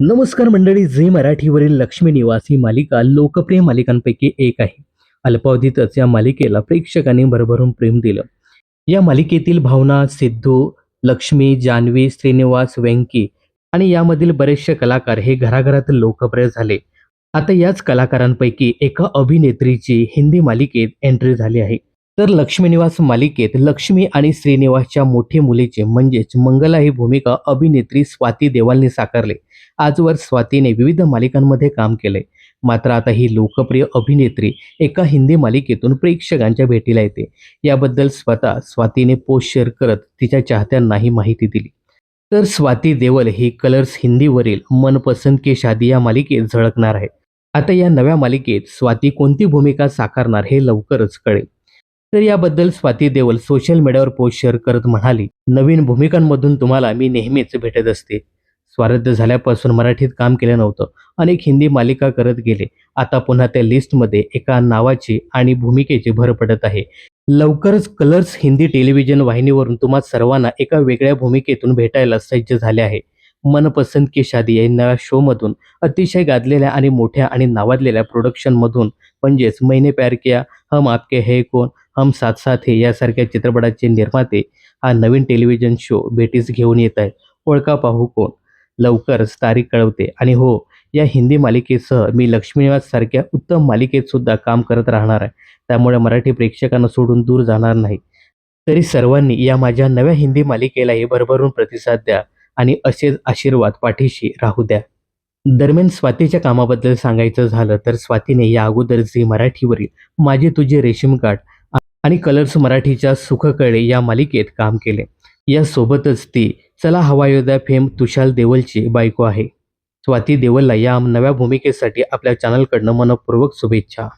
नमस्कार मंडळी झी मराठीवरील लक्ष्मी निवास ही मालिका लोकप्रिय मालिकांपैकी एक आहे. अल्पावधीतच या मालिकेला प्रेक्षकांनी भरभरून प्रेम दिलं. या मालिकेतील भावना सिद्धू लक्ष्मी जान्हवी श्रीनिवास व्यंकी आणि यामधील बरेचसे कलाकार हे घराघरात लोकप्रिय झाले. आता याच कलाकारांपैकी एका अभिनेत्रीची हिंदी मालिकेत एंट्री झाली आहे. तर लक्ष्मीनिवास मालिकेत लक्ष्मी आणि श्रीनिवासच्या मोठी मुलीचे म्हणजेच मंगला ही भूमिका अभिनेत्री स्वाती देवालने साकारले. आजवर स्वातीने विविध मालिकांमध्ये काम केले. मात्र आता ही लोकप्रिय अभिनेत्री एका हिंदी मालिकेतून प्रेक्षकांच्या भेटीला येते. याबद्दल स्वतः स्वातीने पोस्ट शेअर करत तिच्या चाहत्यांना ही माहिती दिली. तर स्वाती देवल ही कलर्स हिंदीवरील मनपसंत के शादी या मालिकेत झळकणार आहे आता या नव्या मालिकेत स्वाती कोणती भूमिका साकारणार हे लवकरच कळेल. तर याबद्दल स्वाती देवल सोशल मीडियावर पोस्ट शेअर करत म्हणाली नवीन भूमिकांमधून तुम्हाला मी नेहमीच भेटत असते. स्वारद्य झाल्यापासून मराठीत काम केलं नव्हतं. अनेक हिंदी मालिका करत गेले. आता पुन्हा त्या लिस्टमध्ये एका नावाची आणि भूमिकेची भर पडत आहे. लवकरच कलर्स हिंदी टेलिव्हिजन वाहिनीवरून तुम्हा सर्वांना एका वेगळ्या भूमिकेतून भेटायला सज्ज झाले आहे. मनपसंत की शादी या नव्या शोमधून अतिशय गाजलेल्या आणि मोठ्या आणि नावाजलेल्या प्रोडक्शनमधून म्हणजेच महिने प्यार किया हम आपके हे कोण हम साथ साथ हे यासारख्या चित्रपटाचे निर्माते हा नवीन टेलिव्हिजन शो भेटीस घेऊन येत आहे. ओळखा पाहू कोण? लवकरच तारीख कळवते. आणि हो या हिंदी मालिकेसह मी लक्ष्मीनिवास सारख्या उत्तम मालिकेत सुद्धा काम करत राहणार आहे. त्यामुळे मराठी प्रेक्षकांना सोडून दूर जाणार नाही. तरी सर्वांनी या माझ्या नव्या हिंदी मालिकेलाही भरभरून प्रतिसाद द्या. आणि असेच आशीर्वाद पाठीशी राहू द्या. दरम्यान स्वातीच्या कामाबद्दल सांगायचं झालं तर स्वातीने या अगोदर झी मराठीवरील माझे तुझे रेशीम कार्ड आणि कलर्स मराठीच्या सुखकळे या मालिकेत काम केले. यासोबतच ती चला हवा योद्धा फेम तुषार देवलची बायको आहे. स्वाती देवलला या नव्या भूमिकेसाठी आपल्या चॅनलकडनं मनपूर्वक शुभेच्छा.